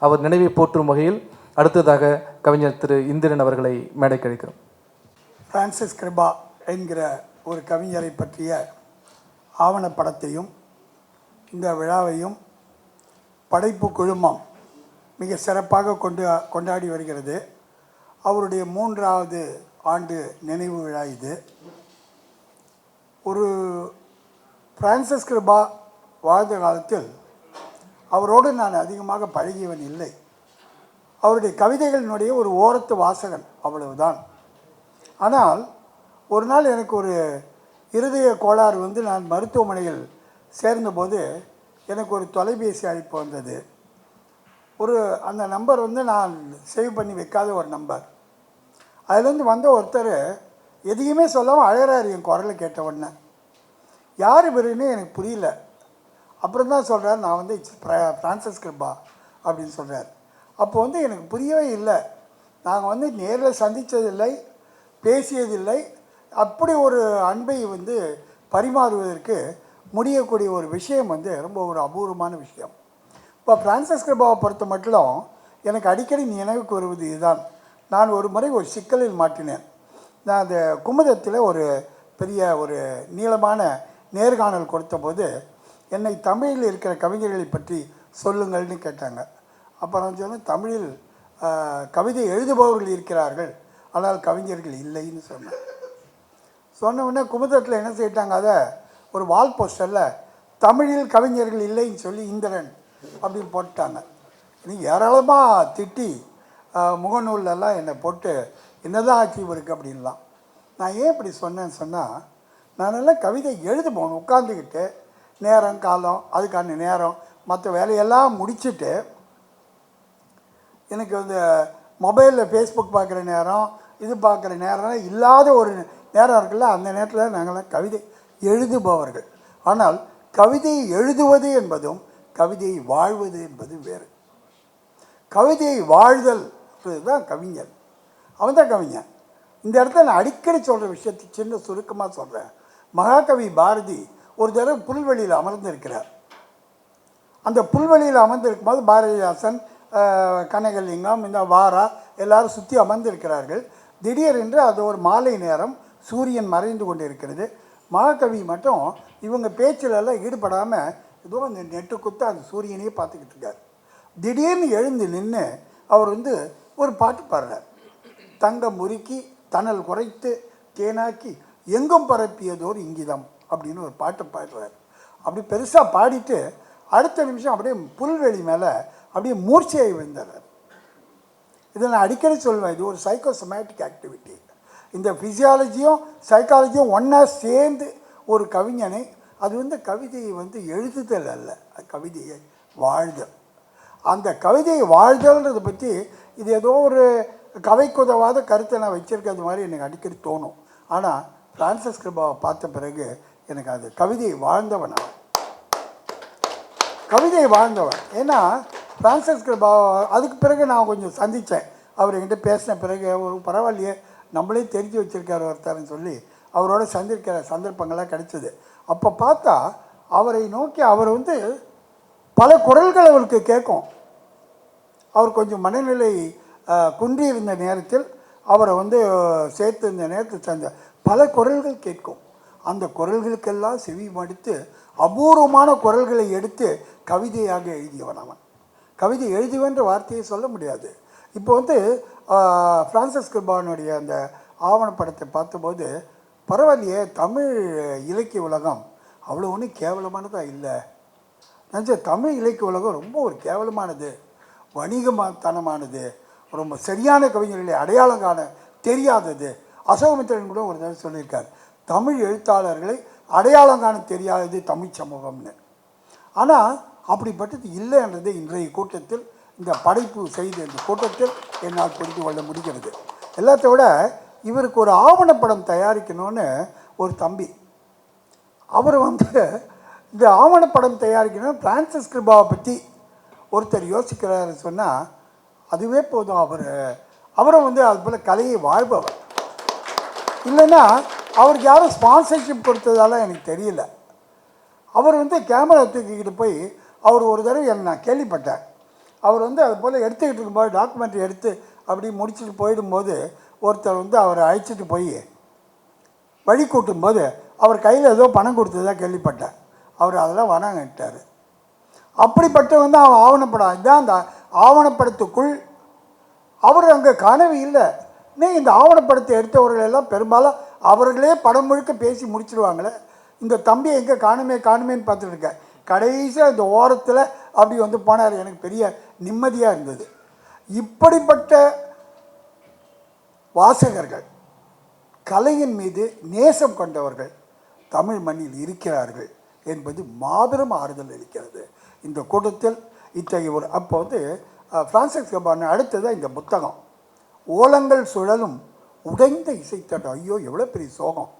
அவர் நினைவை போற்றும் வகையில் அடுத்ததாக கவிஞர் திரு இந்திரன் அவர்களை மேடை கழிக்கிறோம். பிரான்சிஸ் கிருபா என்கிற ஒரு கவிஞரை பற்றிய ஆவணப்படத்தையும் இந்த விழாவையும் படைப்பு குழுமம் மிக சிறப்பாக கொண்டு கொண்டாடி வருகிறது. அவருடைய மூன்றாவது ஆண்டு நினைவு விழா இது. ஒரு பிரான்சிஸ் கிருபா வாழ்ந்த காலத்தில் அவரோடு நான் அதிகமாக பழகியவன் இல்லை. அவருடைய கவிதைகளினுடைய ஒரு ஓரத்து வாசகன் அவ்வளவுதான். ஆனால் ஒரு நாள் எனக்கு ஒரு இருதய கோளாறு வந்து நான் மருத்துவமனையில் சேர்ந்தபோது எனக்கு ஒரு தொலைபேசி அழைப்பு வந்தது. ஒரு அந்த நம்பர் வந்து நான் சேவ் பண்ணி வைக்காத ஒரு நம்பர். அதுலேருந்து வந்த ஒருத்தர் எதையுமே சொல்லாமல் அழகிறார் என் குரலை கேட்ட உடனே. யார் இவருன்னு எனக்கு புரியல. அப்புறம் தான் சொல்கிறார் நான் வந்து இட்ஸ் ஃப்ரா- கிருபா அப்படின்னு சொல்கிறார் அப்போ வந்து எனக்கு புரியவே இல்லை. நாங்கள் வந்து நேரில் சந்தித்ததில்லை பேசியதில்லை. அப்படி ஒரு அன்பை வந்து பரிமாறுவதற்கு முடியக்கூடிய ஒரு விஷயம் வந்து ரொம்ப ஒரு அபூர்வமான விஷயம். இப்போ பிரான்சிஸ் கிருபாவை பொறுத்த மட்டும் எனக்கு அடிக்கடி நினைவுக்கு வருவது இதுதான். நான் ஒரு முறை ஒரு சிக்கலில் மாட்டினேன். நான் அந்த குமுதத்தில் ஒரு பெரிய ஒரு நீளமான நேர்காணல் கொடுத்தபோது என்னை தமிழில் இருக்கிற கவிஞர்களை பற்றி சொல்லுங்கள்னு கேட்டாங்க. அப்போ நான் சொன்னேன் தமிழில் கவிதை எழுதுபவர்கள் இருக்கிறார்கள். ஆனால் கவிஞர்கள் இல்லைன்னு சொன்னேன். சொன்ன உடனே குமுதத்தில் என்ன செய்யிட்டாங்க அதை ஒரு வால் போஸ்டரில் தமிழில் கவிஞர்கள் இல்லைன்னு சொல்லி இந்திரன் அப்படின்னு போட்டுட்டாங்க. நீ ஏராளமாக திட்டி முகநூலெல்லாம் என்னை போட்டு என்னதான் ஆட்சி இருக்கு அப்படின்லாம். நான் ஏன் இப்படி சொன்னேன்னு சொன்னால் நான் நல்லா கவிதை எழுது போகணும் உட்காந்துக்கிட்டு நேரம் காலம் அதுக்கான நேரம் மற்ற வேலையெல்லாம் முடிச்சுட்டு எனக்கு வந்து மொபைலில் ஃபேஸ்புக் பார்க்குற நேரம் இது பார்க்குற நேரம் இல்லாத ஒரு நேரம் இருக்குல்ல அந்த நேரத்தில் நாங்களாம் கவிதை எழுதுபவர்கள். ஆனால் கவிதையை எழுதுவது என்பதும் கவிதையை வாழ்வது என்பது வேறு. கவிதையை வாழ்தல் தான் கவிஞர். அவன் தான் கவிஞன். இந்த இடத்துல நான் அடிக்கடி சொல்கிற விஷயத்தை சின்ன சுருக்கமாக சொல்கிறேன் மகாகவி பாரதி ஒரு தடவை புல்வெளியில் அமர்ந்திருக்கிறார். அந்த புல்வெளியில் அமர்ந்திருக்கும் போது பாரதிதாசன் கனகலிங்கம் இந்த வாரா எல்லாரும் சுற்றி அமர்ந்திருக்கிறார்கள். திடீரென்று அது ஒரு மாலை நேரம் சூரியன் மறைந்து கொண்டிருக்கிறது. மகாகவி மட்டும் இவங்க பேச்சிலெல்லாம் ஈடுபடாமல் ஏதோ அந்த நெட்டு குத்து அந்த சூரியனையே பார்த்துக்கிட்டு இருக்கார். திடீர்னு எழுந்து நின்று அவர் வந்து ஒரு பாட்டு பாடுறார். தங்கம் முறுக்கி தணல் குறைத்து தேனாக்கி எங்கும் பரப்பியதோர் இங்கிதம். அப்படின்னு ஒரு பாட்டை பாடுறார். அப்படி பெருசாக பாடிட்டு அடுத்த நிமிஷம் அப்படியே புல்வெளி மேலே அப்படியே மூர்ச்சையாகி விழுந்துடுறார் இதை நான் அடிக்கடி சொல்லுவேன் இது ஒரு சைக்கோசமேட்டிக் ஆக்டிவிட்டி இந்த ஃபிசியாலஜியும் சைக்காலஜியும் ஒன்றா சேர்ந்து ஒரு கவிஞனை அது வந்து கவிதையை வந்து எழுதுதல் அல்ல கவிதையை வாழ்தல். அந்த கவிதையை வாழ்தல்ன்றதை பற்றி இது ஏதோ ஒரு கவைக்குதவாத கருத்தை நான் வச்சுருக்கிறது மாதிரி எனக்கு அடிக்கடி தோணும். ஆனால் பிரான்சிஸ் கிருபாவை பார்த்த பிறகு எனக்கு அது கவிதை வாழ்ந்தவன் அவன். கவிதை வாழ்ந்தவன். ஏன்னா ஃப்ரான்சஸ் அதுக்கு பிறகு நான் கொஞ்சம் சந்தித்தேன் அவர் என்கிட்ட பேசின பிறகு ஒரு பரவாயில்லையே நம்மளே தெரிஞ்சு வச்சுருக்கார் ஒருத்தர்னு சொல்லி அவரோட சந்திருக்கிற சந்தர்ப்பங்கள்லாம் கிடைச்சது. அப்போ பார்த்தா அவரை நோக்கி அவர் வந்து பல குரல்கள் அவருக்கு கேட்கும். அவர் கொஞ்சம் மனநிலை குன்றியிருந்த குன்றி நேரத்தில் அவரை வந்து சேர்த்து இந்த நேரத்தில் சேர்ந்த பல குரல்கள் கேட்கும். அந்த குரல்களுக்கெல்லாம் செவி மடுத்து அபூர்வமான குரல்களை எடுத்து கவிதையாக எழுதியவன் அவன். கவிதை எழுதுவன்ற வார்த்தையை சொல்ல முடியாது. இப்போ வந்து ஃப்ரான்சிஸ் கிருபானுடைய அந்த ஆவணப்படத்தை பார்த்தபோது பரவாயில்லையே தமிழ் இலக்கிய உலகம் அவ்வளோ ஒன்றும் கேவலமானதாக இல்லை. நினச்ச தமிழ் இலக்கிய உலகம் ரொம்ப ஒரு கேவலமானது வணிகமானது ரொம்ப சரியான கவிஞர்களை அடையாளம் காண தெரியாதது. அசோகமித்திரன் கூட ஒரு தடவை சொல்லியிருக்கார் தமிழ் எழுத்தாளர்களை அடையாளம் காண தெரியாதது தமிழ் சமூகம்னு. ஆனால் அப்படிப்பட்டது இல்லைன்றது இன்றைய கூட்டத்தில் இந்த படைப்பு செய்த இந்த கூட்டத்தில் என்னால் புரிந்து கொள்ள முடிகிறது. எல்லாத்த விட இவருக்கு ஒரு ஆவணப்படம் தயாரிக்கணும்னு ஒரு தம்பி. அவர் வந்து இந்த ஆவணப்படம் தயாரிக்கணும் பிரான்சிஸ் கிருபாவை பற்றி ஒருத்தர் யோசிக்கிறாரு சொன்னால் அதுவே போதும் அவர். அவரும் வந்து அது போல் கலையை வாழ்பவர். இல்லைன்னா அவருக்கு யாரும் ஸ்பான்சர்ஷிப் கொடுத்ததால எனக்கு தெரியல. அவர் வந்து கேமரா தூக்கிக்கிட்டு போய் அவர் ஒரு தடவை என்னை நான் கேள்விப்பட்டேன். அவர் வந்து அது போல் எடுத்துக்கிட்டு இருக்கும்போது டாக்குமெண்ட்ரி எடுத்து அப்படி முடிச்சுட்டு போயிடும்போது ஒருத்தர் வந்து அவரை அழைச்சிட்டு போய் வழி கூட்டும்போது அவர் கையில் ஏதோ பணம் கொடுத்ததாக கேள்விப்பட்டேன். அவர் அதெல்லாம் வணங்கிட்டார் அப்படிப்பட்ட வந்து அவன் ஆவணப்படம் இதுதான் அந்த ஆவணப்படத்துக்குள் அவர் அங்கே கனவு இல்லை. நீ இந்த ஆவணப்படத்தை எடுத்தவர்கள் எல்லாம் பெரும்பாலும் அவர்களே படம் முழுக்க பேசி முடிச்சிடுவாங்களே இந்த தம்பி எங்கே காணுமே காணுமேன்னு பார்த்துட்டு இருக்கேன் கடைசியாக இந்த ஓரத்தில் அப்படி வந்து போனார். எனக்கு பெரிய நிம்மதியாக இருந்தது. இப்படிப்பட்ட வாசகர்கள் கலையின் மீது நேசம் கொண்டவர்கள் தமிழ் மண்ணில் இருக்கிறார்கள் என்பது மாபெரும் ஆறுதல் இருக்கிறது இந்த கூட்டத்தில் இத்தகைய ஒரு அப்போ வந்து ஃப்ரான்சிஸ் கபான் அடுத்தது அடுத்ததாக இந்த புத்தகம். ஓலங்கள் சுழலும் உடைந்த இசைத்தட்டு. ஐயோ எவ்வளோ பெரிய சோகம்.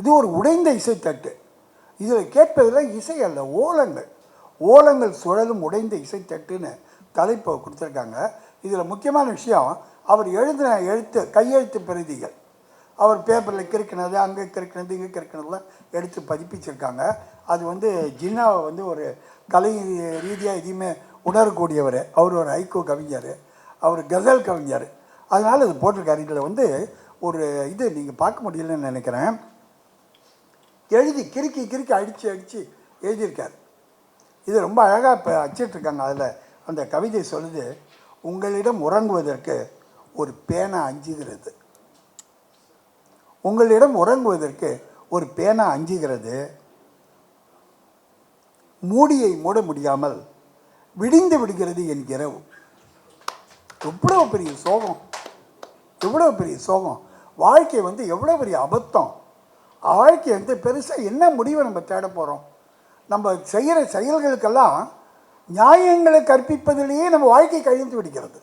இது ஒரு உடைந்த இசைத்தட்டு. இதில் கேட்பதில் இசை அல்ல ஓலங்கள். ஓலங்கள் சுழலும் உடைந்த இசைத்தட்டுன்னு தலைப்பை கொடுத்துருக்காங்க. இதில் முக்கியமான விஷயம் அவர் எழுதின எழுத்து கையெழுத்து பிரதிகள். அவர் பேப்பரில் கிறுக்கினது அங்கே கிறுக்கினது இங்கே கிறுக்கினதுலாம் எடுத்து பதிப்பிச்சிருக்காங்க. அது வந்து ஜின்னாவை வந்து ஒரு கலை ரீதியாக எதையுமே உணரக்கூடியவர். அவர் ஒரு ஐக்கோ கவிஞர். அவர் கசல் கவிஞர். அதனால் இது போட்டிருக்காரு. இதில் வந்து ஒரு இது நீங்கள் பார்க்க முடியலன்னு நினைக்கிறேன். எழுதி கிறுக்கி கிறுக்கி அடித்து அடித்து எழுதியிருக்கார். இது ரொம்ப அழகாக இப்போ அச்சிட்ருக்காங்க அதில். அந்த கவிதை சொல்லுது உங்களிடம் உறங்குவதற்கு ஒரு பேனா அஞ்சுகிறது. உங்களிடம் உறங்குவதற்கு ஒரு பேனா அஞ்சுகிறது. மூடியை மூட முடியாமல் விடிந்து விடுகிறது என் எவ்வளோ பெரிய சோகம். எவ்வளோ பெரிய சோகம்? வாழ்க்கை வந்து எவ்வளோ பெரிய அபத்தம்? வாழ்க்கை வந்து பெருசாக என்ன முடிவை நம்ம தேட போகிறோம் நம்ம செய்கிற செயல்களுக்கெல்லாம் நியாயங்களை கற்பிப்பதிலேயே நம்ம வாழ்க்கை கழிந்து விடுகிறது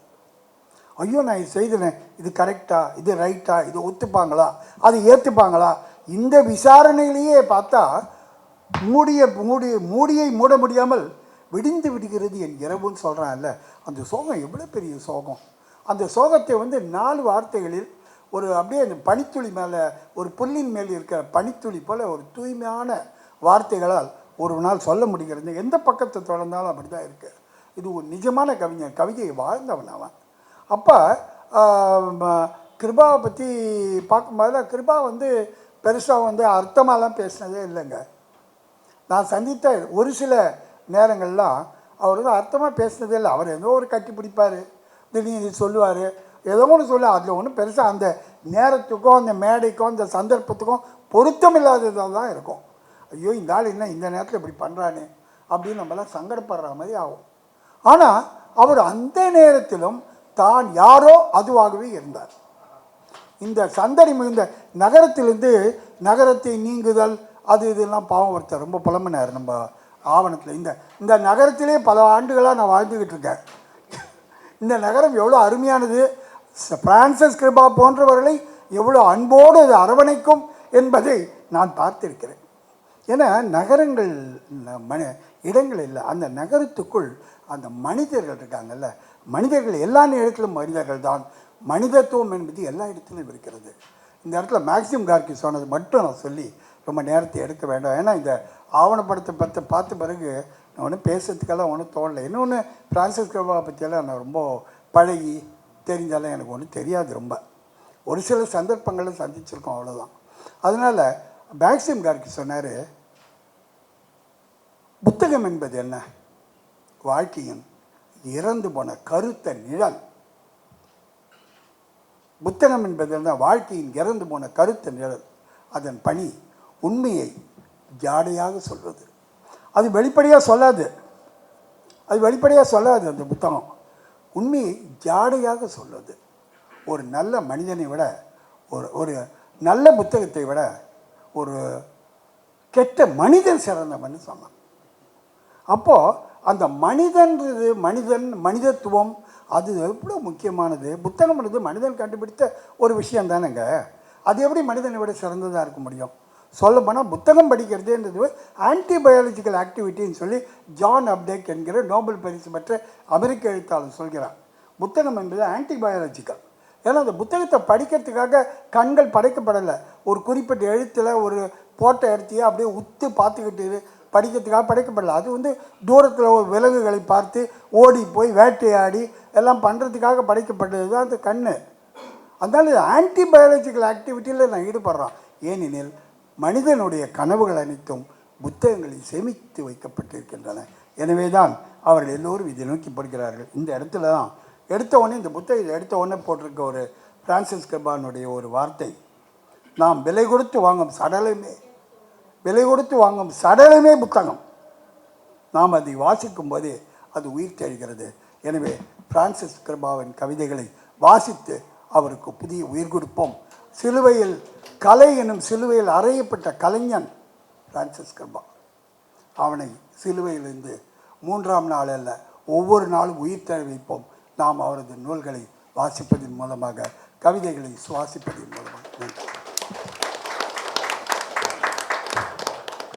ஐயோ நான் இது செய்தேன் இது கரெக்டா இது ரைட்டா இது ஒத்துப்பாங்களா? அது ஏற்றுப்பாங்களா இந்த விசாரணையிலேயே பார்த்தா மூடிய மூடி மூடியை மூட முடியாமல் விடிந்து விடுகிறது என் இரவுன்னு சொல்கிறான்ல அந்த சோகம் எவ்வளோ பெரிய சோகம்? அந்த சோகத்தை வந்து நாலு வார்த்தைகளில் ஒரு அப்படியே அந்த பனித்துளி மேலே ஒரு புல்லின் மேல் இருக்கிற பனித்துளி போல் ஒரு தூய்மையான வார்த்தைகளால் ஒரு நாள் சொல்ல முடிகிறது. எந்த பக்கத்தை தொடர்ந்தாலும் அப்படி தான் இருக்குது இது ஒரு நிஜமான கவிஞன் கவிதையை வாழ்ந்தவன் அவன். அப்போ கிருபாவை பற்றி பார்க்கும்போது கிருபா வந்து பெருசாக வந்து அர்த்தமாலாம் பேசினதே இல்லைங்க. நான் சந்தித்த ஒரு சில நேரங்கள்லாம் அவர் வந்து அர்த்தமாக பேசினதே இல்லை. அவர் ஏதோ ஒரு கட்டி பிடிப்பார். திடீர்னு சொல்லுவார். ஏதோ ஒன்று சொல்ல அதில் ஒன்றும் பெருசாக அந்த நேரத்துக்கும் அந்த மேடைக்கும் அந்த சந்தர்ப்பத்துக்கும் பொருத்தம் இல்லாததாக தான் இருக்கும். ஐயோ இந்த ஆள் என்ன இந்த நேரத்தில் இப்படி பண்ணுறானே அப்படின்னு நம்மளாம் சங்கடப்படுற மாதிரி ஆகும். ஆனால் அவர் அந்த நேரத்திலும் தான் யாரோ அதுவாகவே இருந்தார். இந்த சந்தடி மிகுந்த நகரத்திலிருந்து நகரத்தை நீங்குதல் அது இதெல்லாம் பாவம் ஒருத்தர் ரொம்ப புலம்பினார் நம்ம ஆவணத்தில். இந்த இந்த நகரத்திலே பல ஆண்டுகளாக நான் வாழ்ந்துக்கிட்டு இருக்கேன். இந்த நகரம் எவ்வளோ அருமையானது. பிரான்சஸ் கிருபா போன்றவர்களை எவ்வளோ அன்போடு அது அரவணைக்கும் என்பதை நான் பார்த்திருக்கிறேன். ஏன்னா நகரங்கள் மன இடங்கள் இல்லை அந்த நகரத்துக்குள் அந்த மனிதர்கள் இருக்காங்கல்ல மனிதர்கள் எல்லா நேரத்திலும் மனிதர்கள் தான். மனிதத்துவம் என்பது எல்லா இடத்திலும் இருக்கிறது. இந்த இடத்துல மேக்சிம் கார்கி சொன்னது மட்டும் நான் சொல்லி ரொம்ப நேரத்தை எடுக்க வேண்டாம். ஏன்னா இந்த ஆவணப்படத்தை பற்றி பார்த்த பிறகு ஒன்றும் பேசுறதுக்கெல்லாம் ஒன்றும் தோணலை. இன்னொன்று ஃப்ரான்சிஸ் கிருபா பற்றியெல்லாம் நான் ரொம்ப பழகி தெரிஞ்சாலும் எனக்கு ஒன்றும் தெரியாது ரொம்ப. ஒரு சில சந்தர்ப்பங்களில் சந்திச்சிருக்கோம் அவ்வளோதான் அதனால் மேக்சிம் கார்க்கு சொன்னார் புத்தகம் என்பது என்ன? வாழ்க்கையின் இறந்து போன கருத்த நிழல். புத்தகம் என்பது என்ன? வாழ்க்கையின் இறந்து போன கருத்த நிழல். அதன் பணி உண்மையை ஜாடையாக சொல்வது. அது வெளிப்படையாக சொல்லாது. அது வெளிப்படையாக சொல்லாது அந்த புத்தகம். உண்மையை ஜாடையாக சொல்லுது. ஒரு நல்ல மனிதனை விட ஒரு ஒரு நல்ல புத்தகத்தை விட ஒரு கெட்ட மனிதன் சிறந்தவன் சொன்னான் அப்போது அந்த மனிதன்றது மனிதன் மனிதத்துவம் அது எவ்வளோ முக்கியமானது? புத்தகம்ன்றது மனிதன் கண்டுபிடித்த ஒரு விஷயம் தானேங்க அது எப்படி மனிதனை விட சிறந்ததாக இருக்க முடியும்? சொல்ல போனால் புத்தகம் படிக்கிறதுன்றது ஆன்டிபயாலஜிக்கல் ஆக்டிவிட்டின்னு சொல்லி ஜான் அப்டேக் என்கிற நோபல் பரிசு பெற்ற அமெரிக்க எழுத்தாளர் சொல்கிறார். புத்தகம் என்பது ஆன்டிபயாலஜிக்கல் ஏன்னா அந்த புத்தகத்தை படிக்கிறதுக்காக கண்கள் படைக்கப்படலை. ஒரு குறிப்பிட்ட எழுத்தில் ஒரு போட்டை எடுத்தியே அப்படியே உத்து பார்த்துக்கிட்டு படிக்கிறதுக்காக படைக்கப்படல. அது வந்து தூரத்தில் ஒரு விலங்குகளை பார்த்து ஓடி போய் வேட்டையாடி எல்லாம் பண்ணுறதுக்காக படைக்கப்பட்டது தான் அந்த கண் அதனால் ஆன்டிபயாலஜிக்கல் ஆக்டிவிட்டியில் நான் ஈடுபடுறோம் ஏனெனில் மனிதனுடைய கனவுகள் அனைத்தும் புத்தகங்களில் சேமித்து வைக்கப்பட்டிருக்கின்றன. எனவே தான் அவர்கள் எல்லோரும் இதை நோக்கி படுகிறார்கள் இந்த இடத்துல தான் எடுத்த உடனே இந்த புத்தகத்தை எடுத்த உடனே போட்டிருக்க ஒரு பிரான்சிஸ் கபானுடைய ஒரு வார்த்தை. நாம் விலை கொடுத்து வாங்கும் சடலமே விலை கொடுத்து வாங்கும் சடலமே புத்தகம். நாம் அதை வாசிக்கும் போது அது உயிர் தெழுகிறது எனவே பிரான்சிஸ் கிருபாவின் கவிதைகளை வாசித்து அவருக்கு புதிய உயிர் கொடுப்போம். சிலுவையில் கலை எனும் சிலுவையில் அறையப்பட்ட கலைஞன் பிரான்சிஸ் கர்பா அவனை சிலுவையிலிருந்து மூன்றாம் நாள் அல்ல ஒவ்வொரு நாளும் உயிர் தர நாம் அவரது நூல்களை வாசிப்பதன் மூலமாக கவிதைகளை சுவாசிப்பதன் மூலமாக.